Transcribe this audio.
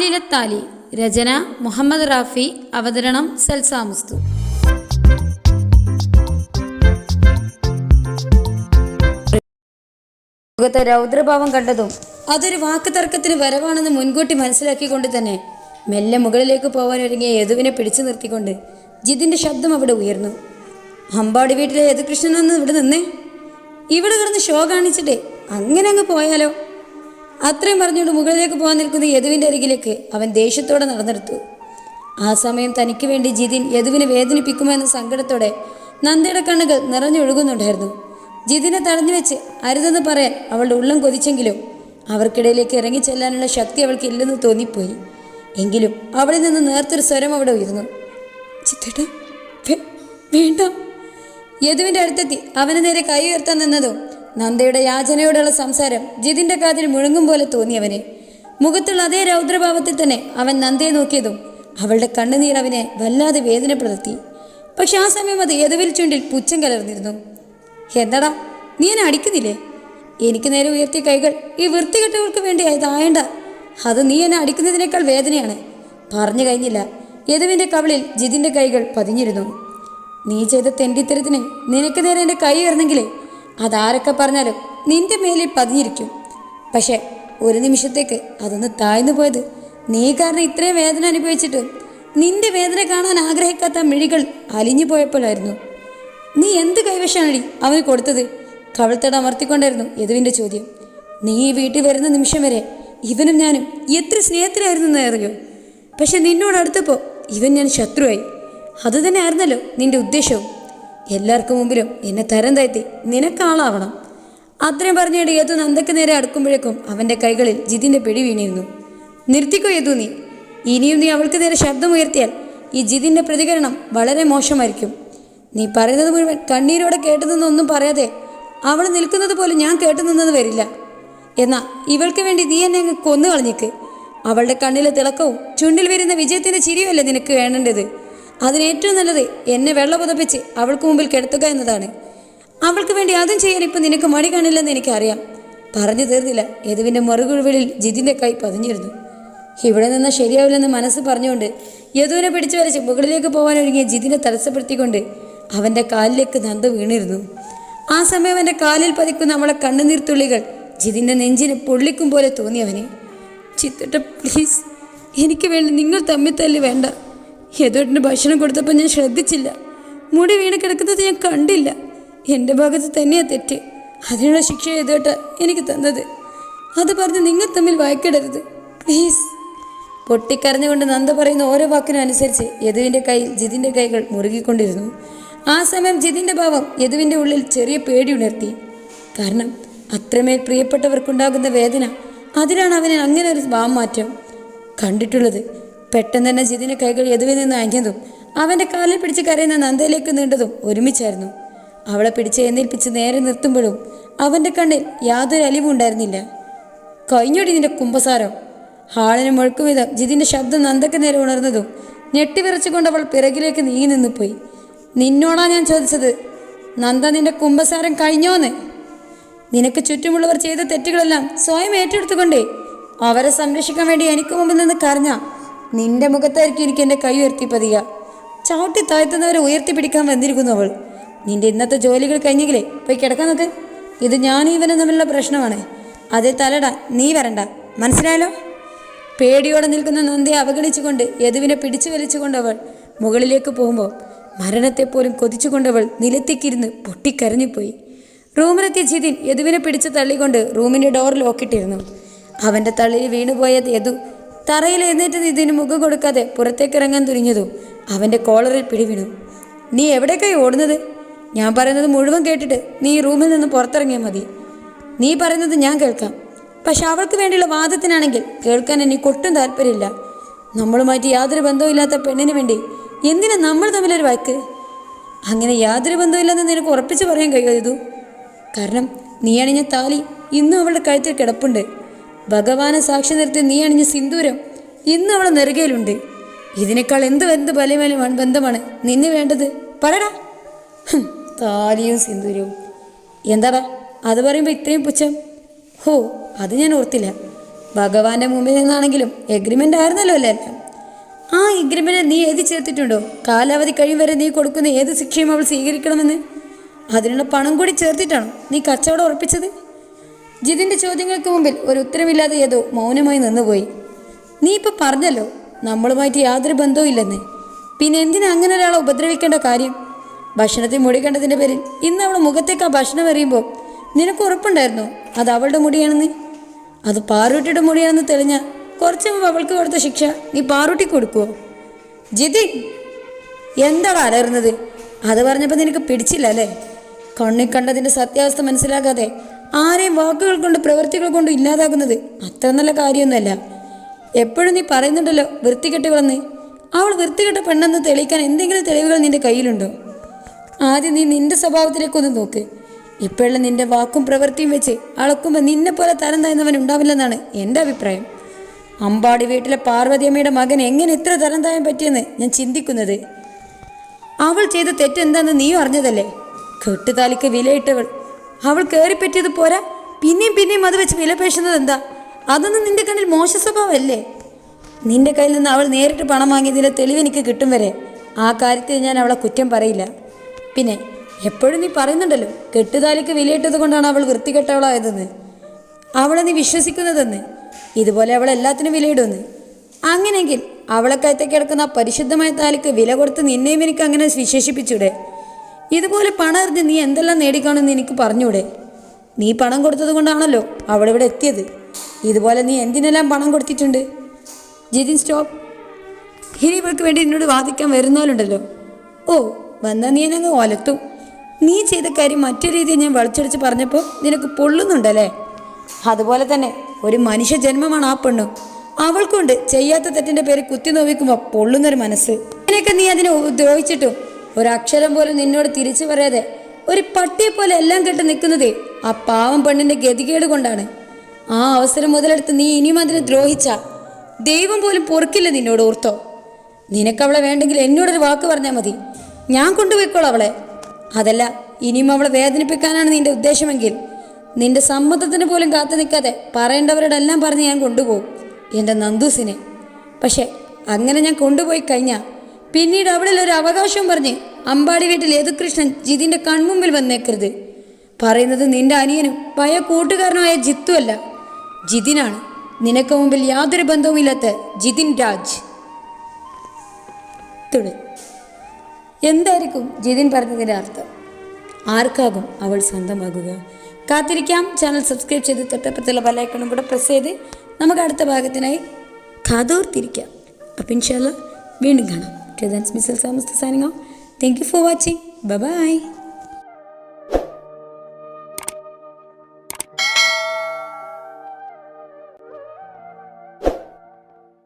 താലിലത്താലി രചന മുഹമ്മദ് റാഫി അവതരണം സൽസാമുസ്തു മുഖത്തെ രൗദ്രഭാവം കണ്ടതും അതൊരു വാക്ക് തർക്കത്തിന് വരവാണെന്ന് മുൻകൂട്ടി മനസ്സിലാക്കിക്കൊണ്ട് തന്നെ മെല്ലെ മുകളിലേക്ക് പോകാൻ ഒരുങ്ങിയ യദുവിനെ പിടിച്ചു നിർത്തിക്കൊണ്ട് ജിതിന്റെ ശബ്ദം അവിടെ ഉയർന്നു. അമ്പാടി വീട്ടിലെ യദുകൃഷ്ണൻ ഒന്ന് ഇവിടെ നിന്നേ. ഇവിടെ കിടന്ന് ഷോ കാണിച്ചിട്ടേ. അങ്ങനെ അങ്ങ് പോയാലോ? അത്രയും പറഞ്ഞുകൊണ്ട് മുകളിലേക്ക് പോകാൻ നിൽക്കുന്ന യദുവിന്റെ അരികിലേക്ക് അവൻ ദേഷ്യത്തോടെ നടന്നെടുത്തു. ആ സമയം തനിക്ക് വേണ്ടി ജിതിൻ യദുവിനെ വേദനിപ്പിക്കുമോ എന്ന സങ്കടത്തോടെ നന്ദയുടെ കണ്ണുകൾ നിറഞ്ഞൊഴുകുന്നുണ്ടായിരുന്നു. ജിതിനെ തടഞ്ഞു വെച്ച് അരുതെന്ന് പറയാൻ അവളുടെ ഉള്ളം കൊതിച്ചെങ്കിലും അവർക്കിടയിലേക്ക് ഇറങ്ങിച്ചെല്ലാനുള്ള ശക്തി അവൾക്ക് ഇല്ലെന്ന് തോന്നിപ്പോയി. എങ്കിലും അവളിൽ നിന്ന് നേർത്തൊരു സ്വരം അവിടെ ഉയർന്നു. വേണ്ട. യദുവിന്റെ അടുത്തെത്തി അവന് നേരെ കൈ ഉയർത്താൻ നിന്നതും നന്ദയുടെ യാചനയോടുള്ള സംസാരം ജിതിന്റെ കാതിൽ മുഴങ്ങും പോലെ തോന്നിയവന്. മുഖത്തുള്ള അതേ രൗദ്രഭാവത്തിൽ തന്നെ അവൻ നന്ദയെ നോക്കിയതും അവളുടെ കണ്ണുനീർ അവനെ വല്ലാതെ വേദനപ്പെടുത്തി. പക്ഷെ ആ സമയം അത് യദുവിൽ ചുണ്ടിൽ പുച്ഛം കലർന്നിരുന്നു. എന്താടാ നീ എന്നെ അടിക്കുന്നില്ലേ? എനിക്ക് നേരെ ഉയർത്തിയ കൈകൾ ഈ വൃത്തികെട്ടവർക്ക് വേണ്ടി ഇതായണ്ട അത് നീ എന്നെ അടിക്കുന്നതിനേക്കാൾ വേദനയാണ്. പറഞ്ഞു കഴിഞ്ഞില്ല. യദുവിന്റെ കവളിൽ ജിതിന്റെ കൈകൾ പതിഞ്ഞിരുന്നു. നീ ചെയ്ത തെണ്ടിത്തരത്തിന് നിനക്ക് നേരെ എന്റെ കൈ ഉയർന്നെങ്കിലേ അതാരൊക്കെ പറഞ്ഞാലും നിന്റെ മേലിൽ പതിഞ്ഞിരിക്കും. പക്ഷെ ഒരു നിമിഷത്തേക്ക് അതൊന്ന് താഴ്ന്നു പോയത് നീ കാരണം ഇത്രയും വേദന അനുഭവിച്ചിട്ട് നിന്റെ വേദന കാണാൻ ആഗ്രഹിക്കാത്ത മിഴികൾ അലിഞ്ഞു പോയപ്പോഴായിരുന്നു. നീ എന്ത് കൈവശാണടി അവന് കൊടുത്തത്? കവിൾത്തട അമർത്തിക്കൊണ്ടായിരുന്നു യദുവിന്റെ ചോദ്യം. നീ വീട്ടിൽ വരുന്ന നിമിഷം വരെ ഇവനും ഞാനും എത്ര സ്നേഹത്തിലായിരുന്നു എന്ന് പക്ഷെ നിന്നോട് അടുത്തപ്പോൾ ഇവൻ ഞാൻ ശത്രുവായി. അതുതന്നെ ആയിരുന്നല്ലോ നിന്റെ ഉദ്ദേശവും. എല്ലാവർക്കും മുമ്പിലും എന്നെ തരം താഴ്ത്തി നിനക്കാളാവണം. അത്രയും പറഞ്ഞിട്ട് യതു നന്ദക്ക് നേരെ അടുക്കുമ്പോഴേക്കും അവന്റെ കൈകളിൽ ജിതിന്റെ പിടി വീണിരുന്നു. നിർത്തിക്കോ യതു നീ? ഇനിയും നീ അവൾക്ക് നേരെ ശബ്ദമുയർത്തിയാൽ ഈ ജിതിന്റെ പ്രതികരണം വളരെ മോശമായിരിക്കും. നീ പറയുന്നത് മുഴുവൻ കണ്ണീരോടെ കേട്ടതെന്നൊന്നും പറയാതെ അവൾ നിൽക്കുന്നത് പോലെ ഞാൻ കേട്ടു നിന്നത് വരില്ല. എന്നാൽ ഇവൾക്ക് വേണ്ടി നീ എന്നെ അങ്ങ് കൊന്നു കളഞ്ഞേക്ക് അവളുടെ കണ്ണിലെ തിളക്കവും ചുണ്ടിൽ വരുന്ന വിജയത്തിന്റെ ചിരിയുമല്ലേ നിനക്ക് വേണ്ടത് അതിന് ഏറ്റവും നല്ലത് എന്നെ വെള്ള പുതപ്പിച്ച് അവൾക്ക് മുമ്പിൽ കിടത്തുക എന്നതാണ്. അവൾക്ക് വേണ്ടി അതും ചെയ്യാൻ ഇപ്പം നിനക്ക് മടി കാണില്ലെന്ന് എനിക്കറിയാം. പറഞ്ഞു തീർന്നില്ല. യദുവിന്റെ മറുകുഴിവിളിൽ ജിതിന്റെ കൈ പതിഞ്ഞിരുന്നു. ഇവിടെ നിന്ന് ശരിയാവില്ലെന്ന് മനസ്സ് പറഞ്ഞുകൊണ്ട് യദുവിനെ പിടിച്ചു വരച്ച് മുകളിലേക്ക് പോകാൻ ഒരുങ്ങിയ ജിതിനെ തടസ്സപ്പെടുത്തിക്കൊണ്ട് അവന്റെ കാലിലേക്ക് നന്ദ വീണിരുന്നു. ആ സമയം അവന്റെ കാലിൽ പതിക്കുന്ന അവളെ കണ്ണുനീർത്തുള്ളികൾ ജിതിന്റെ നെഞ്ചിന് പൊള്ളിക്കും പോലെ തോന്നി അവനെ ചിത്തട്ട പ്ലീസ്. എനിക്ക് വേണ്ടി നിങ്ങൾ തമ്മിൽ തല്ലി വേണ്ട. യദോട്ടിന് ഭക്ഷണം കൊടുത്തപ്പോൾ ഞാൻ ശ്രദ്ധിച്ചില്ല. മുടി വീണ് കിടക്കുന്നത് ഞാൻ കണ്ടില്ല. എന്റെ ഭാഗത്ത് തന്നെയാ തെറ്റ്. അതിനുള്ള ശിക്ഷ യദോട്ട എനിക്ക് തന്നത്. അത് പറഞ്ഞ് നിങ്ങൾ തമ്മിൽ വായിക്കിടരുത് പ്ലീസ്. പൊട്ടിക്കരഞ്ഞുകൊണ്ട് നന്ദ പറയുന്ന ഓരോ വാക്കിനും അനുസരിച്ച് യദുവിന്റെ കൈ ജിതിന്റെ കൈകൾ മുറുകിക്കൊണ്ടിരുന്നു. ആ സമയം ജിതിന്റെ ഭാവം യദുവിന്റെ ഉള്ളിൽ ചെറിയ പേടി ഉണർത്തി. കാരണം അത്രമേൽ പ്രിയപ്പെട്ടവർക്കുണ്ടാകുന്ന വേദന അതിലാണ് അവന് അങ്ങനെ ഒരു ഭാവം മാറ്റം കണ്ടിട്ടുള്ളത്. പെട്ടെന്ന് തന്നെ ജിതിന്റെ കൈകൾ യദുവിൽ നിന്ന് അഞ്ഞതും അവന്റെ കാലിൽ പിടിച്ച് കരയുന്ന നന്ദയിലേക്ക് നീണ്ടതും ഒരുമിച്ചായിരുന്നു. അവളെ പിടിച്ച് എഴുന്നേൽപ്പിച്ച് നേരെ നിർത്തുമ്പോഴും അവന്റെ കണ്ണിൽ യാതൊരു അലിവും ഉണ്ടായിരുന്നില്ല. കഴിഞ്ഞോടി നിന്റെ കുമ്പസാരം? ഹാളിന് മുഴക്കും വിധം ജിതിന്റെ ശബ്ദം നന്ദയ്ക്ക് നേരെ ഉണർന്നതും ഞെട്ടിവിറച്ചുകൊണ്ട് അവൾ പിറകിലേക്ക് നീങ്ങി നിന്നുപോയി. നിന്നോടാ ഞാൻ ചോദിച്ചത് നന്ദ നിന്റെ കുമ്പസാരം കഴിഞ്ഞോന്ന്? നിനക്ക് ചുറ്റുമുള്ളവർ ചെയ്ത തെറ്റുകളെല്ലാം സ്വയം ഏറ്റെടുത്തുകൊണ്ടേ അവരെ സംരക്ഷിക്കാൻ വേണ്ടി എനിക്ക് മുമ്പിൽ നിന്ന് കരഞ്ഞ നിന്റെ മുഖത്തായിരിക്കും എനിക്ക് എന്റെ കൈ ഉയർത്തി പതിയ. ചവിട്ടി താഴ്ത്തുന്നവരെ ഉയർത്തി പിടിക്കാൻ വന്നിരിക്കുന്നു അവൾ. നിന്റെ ഇന്നത്തെ ജോലികൾ കഴിഞ്ഞെങ്കിലേ പോയി കിടക്കാൻ നോക്ക്. ഇത് ഞാനും ഇവനും തമ്മിലുള്ള പ്രശ്നമാണ്. അതെ തലട നീ വരണ്ട. മനസ്സിലായല്ലോ? പേടിയോടെ നിൽക്കുന്ന നന്ദിയെ അവഗണിച്ചുകൊണ്ട് യദുവിനെ പിടിച്ചു വലിച്ചുകൊണ്ടവൾ മുകളിലേക്ക് പോകുമ്പോൾ മരണത്തെപ്പോലും കൊതിച്ചുകൊണ്ടവൾ നിലത്തേക്കിരുന്ന് പൊട്ടിക്കരഞ്ഞുപോയി. റൂമിലെത്തിയ ജിതിൻ യദുവിനെ പിടിച്ച് തള്ളിക്കൊണ്ട് റൂമിന്റെ ഡോർ ലോക്കിട്ടിരുന്നു അവന്റെ തള്ളിയിൽ വീണുപോയ യദു തറയിൽ എഴുന്നേറ്റ് നിതിന് മുഖം കൊടുക്കാതെ പുറത്തേക്ക് ഇറങ്ങാൻ തുനിഞ്ഞതു അവന്റെ കോളറിൽ പിടിവിണു. നീ എവിടേക്കായി ഓടുന്നത്? ഞാൻ പറയുന്നത് മുഴുവൻ കേട്ടിട്ട് നീ റൂമിൽ നിന്ന് പുറത്തിറങ്ങിയാൽ മതി. നീ പറയുന്നത് ഞാൻ കേൾക്കാം. പക്ഷെ അവൾക്ക് വേണ്ടിയുള്ള വാദത്തിനാണെങ്കിൽ കേൾക്കാൻ എനിക്ക് ഒട്ടും താല്പര്യമില്ല. നമ്മളുമായിട്ട് യാതൊരു ബന്ധവുമില്ലാത്ത പെണ്ണിന് വേണ്ടി എന്തിനാ നമ്മൾ തമ്മിലൊരു വാക്ക് അങ്ങനെ യാതൊരു ബന്ധവുമില്ലെന്ന് നിനക്ക് ഉറപ്പിച്ച് പറയാൻ കഴിയുമോ കാരണം നീ അണിഞ്ഞ താലി ഇന്നും അവളുടെ കഴുത്തിൽ കിടപ്പുണ്ട്. ഭഗവാനെ സാക്ഷി നിർത്തി നീ അണിഞ്ഞ സിന്ദൂരം ഇന്ന് അവളെ നെറുകയിലുണ്ട്. ഇതിനേക്കാൾ എന്ത് എന്ത് ബലമേലും ബന്ധമാണ് നിന്നെ വേണ്ടത്? പറടാ. താലിയും സിന്ദൂരവും. എന്താടാ? അത് പറയുമ്പോൾ ഇത്രയും പുച്ഛം? ഹോ അത് ഞാൻ ഓർത്തില്ല. ഭഗവാന്റെ മുമ്പിൽ നിന്നാണെങ്കിലും എഗ്രിമെന്റ് ആയിരുന്നല്ലോ അല്ലേ ആ എഗ്രിമെന്റ് നീ എഴുതി ചേർത്തിട്ടുണ്ടോ? കാലാവധി കഴിയും വരെ നീ കൊടുക്കുന്ന ഏത് ശിക്ഷയും അവൾ സ്വീകരിക്കണമെന്ന്? അതിനുള്ള പണം കൂടി ചേർത്തിട്ടാണോ നീ കച്ചവടം ഉറപ്പിച്ചത്? ജിതിന്റെ ചോദ്യങ്ങൾക്ക് മുമ്പിൽ ഒരു ഉത്തരമില്ലാതെ ഏതോ മൗനമായി നിന്നുപോയി. നീ ഇപ്പം പറഞ്ഞല്ലോ നമ്മളുമായിട്ട് യാതൊരു ബന്ധവും ഇല്ലെന്ന്. പിന്നെ എന്തിനാ അങ്ങനെ ഒരാളെ ഉപദ്രവിക്കേണ്ട കാര്യം? ഭക്ഷണത്തിൽ മുടി കണ്ടതിന്റെ പേരിൽ ഇന്ന് അവൾ മുഖത്തേക്ക് ആ ഭക്ഷണം എറിയുമ്പോൾ നിനക്ക് ഉറപ്പുണ്ടായിരുന്നോ? അത് അവളുടെ മുടിയാണെന്ന്. അത് പാറൂട്ടിയുടെ മുടിയാണെന്ന് തെളിഞ്ഞ കുറച്ച് മുമ്പ് അവൾക്ക് കൊടുത്ത ശിക്ഷ നീ പാറൂട്ടി കൊടുക്കുവോ? ജിതി എന്താണ് അലറുന്നത്? അത് പറഞ്ഞപ്പോൾ നിനക്ക് പിടിച്ചില്ല അല്ലേ? കണ്ണിൽ കണ്ടതിന്റെ സത്യാവസ്ഥ മനസ്സിലാക്കാതെ ആരെയും വാക്കുകൾ കൊണ്ട് പ്രവൃത്തികൾ കൊണ്ട് ഇല്ലാതാക്കുന്നത് അത്ര നല്ല കാര്യമൊന്നുമല്ല. എപ്പോഴും നീ പറയുന്നുണ്ടല്ലോ വൃത്തികെട്ടുകളെന്ന്. അവൾ വൃത്തികെട്ട പെണ്ണെന്ന് തെളിയിക്കാൻ എന്തെങ്കിലും തെളിവുകൾ നിന്റെ കയ്യിലുണ്ടോ? ആദ്യം നീ നിന്റെ സ്വഭാവത്തിലേക്കൊന്ന് നോക്ക്. ഇപ്പോഴുള്ള നിന്റെ വാക്കും പ്രവൃത്തിയും വെച്ച് അളക്കുമ്പോൾ നിന്നെ പോലെ തരം താഴ്ന്നവൻ ഉണ്ടാവില്ലെന്നാണ് എന്റെ അഭിപ്രായം. അമ്പാടി വീട്ടിലെ പാർവതിയമ്മയുടെ മകൻ എങ്ങനെ ഇത്ര തരം താഴാൻ പറ്റിയെന്ന് ഞാൻ ചിന്തിക്കുന്നത്? അവൾ ചെയ്ത തെറ്റെന്താണെന്ന് നീയും അറിഞ്ഞതല്ലേ? കെട്ടുതാലിക്ക് വിലയിട്ടവൾ അവൾ കയറിപ്പറ്റിയത് പോരാ? പിന്നെയും പിന്നെയും അത് വെച്ച് വിലപേശുന്നത് എന്താ? അതൊന്നും നിന്റെ കണ്ണിൽ മോശ സ്വഭാവമല്ലേ? നിന്റെ കയ്യിൽ നിന്ന് അവൾ നേരിട്ട് പണം വാങ്ങിയതിലെ തെളിവ് എനിക്ക് കിട്ടും വരെ. ആ കാര്യത്തിൽ ഞാൻ അവളെ കുറ്റം പറയില്ല. പിന്നെ എപ്പോഴും നീ പറയുന്നുണ്ടല്ലോ കെട്ടുതാലിക്ക് വിലയിട്ടത് കൊണ്ടാണ് അവൾ വൃത്തികെട്ടവളായതെന്ന്. അവളെ നീ വിശ്വസിക്കുന്നതെന്ന്. ഇതുപോലെ അവൾ എല്ലാത്തിനും വിലയിടുമെന്ന്. അങ്ങനെയെങ്കിൽ അവളെ കയത്തേക്ക് കിടക്കുന്ന പരിശുദ്ധമായ താലിക്ക് വില കൊടുത്ത് നിന്നെയും എനിക്ക് അങ്ങനെ വിശേഷിപ്പിച്ചൂടെ? ഇതുപോലെ പണം എറിഞ്ഞ് നീ എന്തെല്ലാം നേടിക്കാണെന്ന് എനിക്ക് പറഞ്ഞൂടെ? നീ പണം കൊടുത്തത് കൊണ്ടാണല്ലോ അവിടെ ഇവിടെ എത്തിയത്. ഇതുപോലെ നീ എന്തിനെല്ലാം പണം കൊടുത്തിട്ടുണ്ട്? ജിതിൻ സ്റ്റോപ്പ്. ഇനി ഇവൾക്ക് വേണ്ടി എന്നോട് വാദിക്കാൻ വരുന്നവരുണ്ടല്ലോ. ഓ വന്നാൽ നീ എന്നെ ഒലത്തും. നീ ചെയ്ത കാര്യം മറ്റു രീതിയിൽ ഞാൻ വളച്ചടിച്ച് പറഞ്ഞപ്പോൾ നിനക്ക് പൊള്ളുന്നുണ്ടല്ലേ? അതുപോലെ തന്നെ ഒരു മനുഷ്യ ജന്മമാണ് ആ പെണ്ണു. അവൾക്കുണ്ട് ചെയ്യാത്ത തെറ്റിന്റെ പേര് കുത്തി നോവിക്കുമ്പോൾ പൊള്ളുന്നൊരു മനസ്സ്. അങ്ങനെയൊക്കെ നീ അതിനെ ദ്രോഹിച്ചിട്ടും ഒരക്ഷരം പോലും നിന്നോട് തിരിച്ചു പറയാതെ ഒരു പട്ടിയെ പോലെ എല്ലാം കെട്ട് നിൽക്കുന്നതേ ആ പാവം പെണ്ണിന്റെ ഗതികേട് കൊണ്ടാണ്. ആ അവസരം മുതലെടുത്ത് നീ ഇനിയും അതിനെ ദ്രോഹിച്ച ദൈവം പോലും പൊറുക്കില്ല നിന്നോട് ഓർത്തോ. നിനക്കവളെ വേണ്ടെങ്കിൽ എന്നോടൊരു വാക്ക് പറഞ്ഞാൽ മതി. ഞാൻ കൊണ്ടുപോയിക്കോളാം അവളെ. അതല്ല ഇനിയും അവളെ വേദനിപ്പിക്കാനാണ് നിന്റെ ഉദ്ദേശമെങ്കിൽ നിന്റെ സമ്മതത്തിന് പോലും കാത്തു നിൽക്കാതെ പറയേണ്ടവരോടെല്ലാം പറഞ്ഞ് ഞാൻ കൊണ്ടുപോകും എന്റെ നന്ദൂസിനെ. പക്ഷെ അങ്ങനെ ഞാൻ കൊണ്ടുപോയി കഴിഞ്ഞാൽ പിന്നീട് അവളിൽ ഒരു അവകാശവും പറഞ്ഞ് അമ്പാടി വീട്ടിൽ യദുകൃഷ്ണൻ ജിതിന്റെ കൺമുമ്പിൽ വന്നേക്കരുത്. പറയുന്നത് നിന്റെ അനിയനും പഴയ കൂട്ടുകാരനുമായ ജിത്തു അല്ല. ജിതിനാണ്. നിനക്ക് മുമ്പിൽ യാതൊരു ബന്ധവുമില്ലാത്ത ജിതിൻ രാജ്. എന്തായിരിക്കും ജിതിൻ പറഞ്ഞതിന്റെ അർത്ഥം? ആർക്കാകും അവൾ സ്വന്തമാകുക? കാത്തിരിക്കാം. ചാനൽ സബ്സ്ക്രൈബ് ചെയ്ത് തൊട്ടപ്പുറത്തുള്ള ബലൈക്കണും കൂടെ പ്രസ് ചെയ്ത് നമുക്ക് അടുത്ത ഭാഗത്തിനായി കാതോർത്തിരിക്കാം. അപ്പം ഇൻഷാല്ല വീണ്ടും കാണാം. ടു ദാൻസ് signing സാമസ്ത സാനിങ്ങോ thank you for watching bye